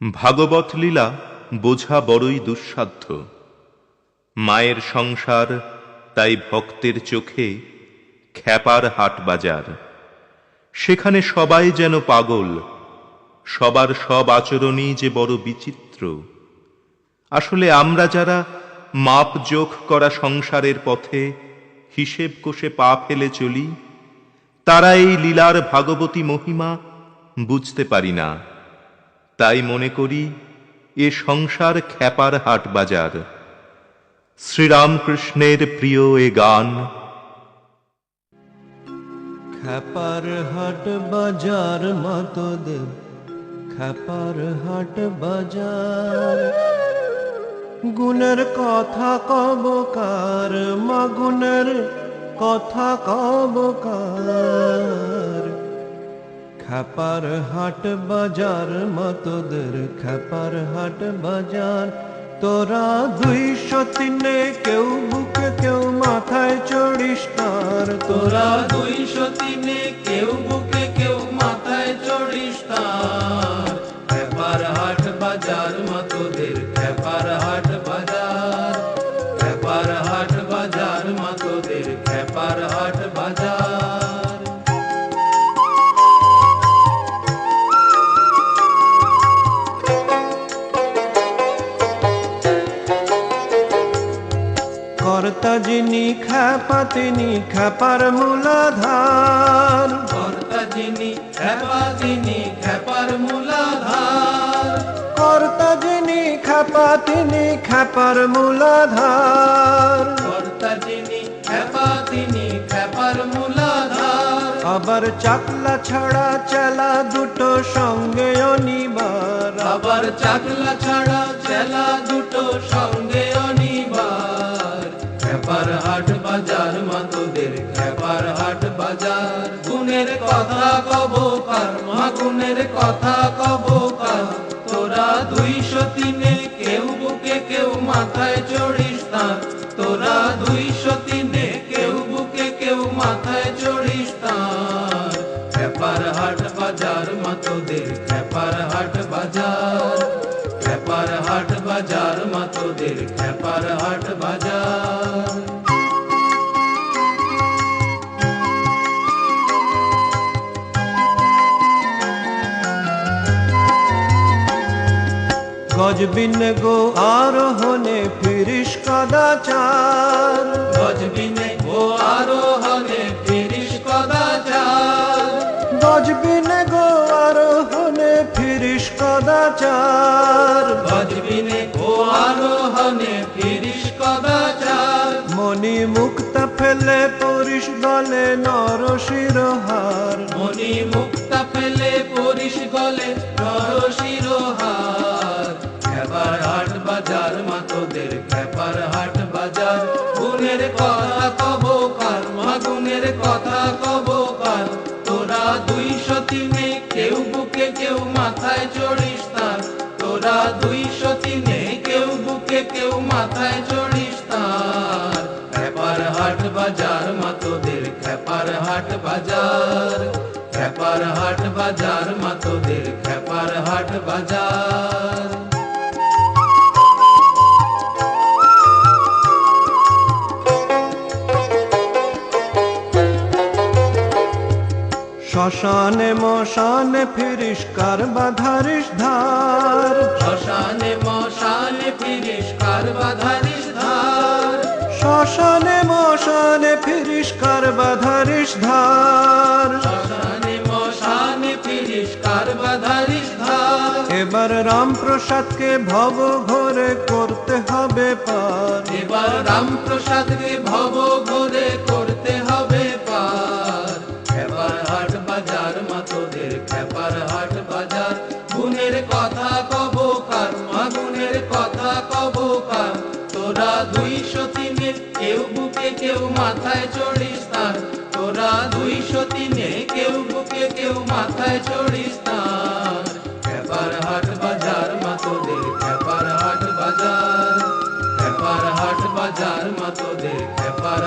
ভাগবত লীলা বোঝা বড়ই দুঃসাধ্য। মায়ের সংসার তাই ভক্তের চোখে খ্যাপার হাট বাজার। সেখানে সবাই যেন পাগল, সবার সব আচরণই যে বড় বিচিত্র। আসলে আমরা যারা মাপ যোগ করা সংসারের পথে হিসেব কোষে পা ফেলে চলি, তারা এই লীলার ভাগবতী মহিমা বুঝতে পারি না। তাই মনে করি এ সংসার খ্যাপার হাট বাজার। শ্রীরামকৃষ্ণের প্রিয় এ গান। খ্যাপার হাট বাজার মাতোদের খ্যাপার হাট বাজার। গুণের কথা কব কার, মা গুণের কথা কব কার খ্যাপার হাট বাজার, মতোদের খ্যাপার হাট বাজার। তোরা দুইশো তিনে কেউ বুকে, কেউ মাথায় চড়িস তার। তোরা দুইশো তিনে কেউ বুকে, কেউ মাথায় চড়িস তার। খ্যাপার হাট বাজার খ্যাপার কর্তা যিনি খ্যাপা তিনি খ্যাপার মূলাধার। কর্তা যিনি খ্যাপা তিনি খ্যাপার মূলাধার। কর্তা যিনি খ্যাপা তিনি খ্যাপার মূলাধার। কর্তা যিনি খ্যাপা তিনি খ্যাপার মূলাধার। আবার চাকলা ছাড়া চেলা দুটো সঙ্গে অনিবার। আবার চাকলা ছাড়া চেলা কথা কব কার? মা গুণের কথা কব কার? তোরা দুইশো তিনে কেউ বুকে কেউ মাথায় চড়িস না। তোরা দুইশো তিনে কেউ বুকে কেউ মাথায় চড়িস না। খ্যাপার হাট বাজার মাতোদের খ্যাপার হাট বাজার। খ্যাপার হাট বাজার মাতোদের খ্যাপার হাট বাজার। গজবিন গো আরোহণে ফিরিস কদাচার। গজবিনে গো আরোহণে ফিরিস কদাচার। গজবিনে গো আরোহণে ফিরিস কদাচার। গজবিনে গো আরোহণে ফিরিস কদাচার। মনি মুক্তা ফেলে পরিস গলে নর শিরোহার। মনি মুক্তা ফেলে পরিস গলে নর শিরোহার। বাজার, মাতোদের খ্যাপার হাট বাজার। গুণের কথা কব কার মা গুণের কথা কব কার। তোরা দুইশো তিনে কেউ বুকে কেউ মাথায় চড়িস তার। তোরা দুইশো তিনে কেউ বুকে কেউ মাথায় চড়িস তার। খ্যাপার হাট বাজার, মাতোদের খ্যাপার হাট বাজার। খ্যাপার হাট বাজার, মাতোদের খ্যাপার হাট বাজার। শ্মশানে মশানে ফিরিস কার বাধারিস ধার। শ্মশানে মশানে ফিরিস কার বাধারিস ধার। শ্মশানে মশানে ফিরিস কার বাধারিস ধার। শ্মশানে মশানে ফিরিস কার বাধারিস ধার। এবার রামপ্রসাদকে ভব ঘরে করতে হবে পার। এবার রামপ্রসাদকে ভব ঘরে কথা কব কার তোরা দুই সতীনে কেউ বুকে কেউ মাথায় চড়িস তার তোরা দুই সতীনে কেউ বুকে কেউ মাথায় চড়িস তার ব্যাপার হাট বাজার মাতোদের ব্যাপার হাট বাজার। ব্যাপার হাট বাজার মাতোদের ব্যাপার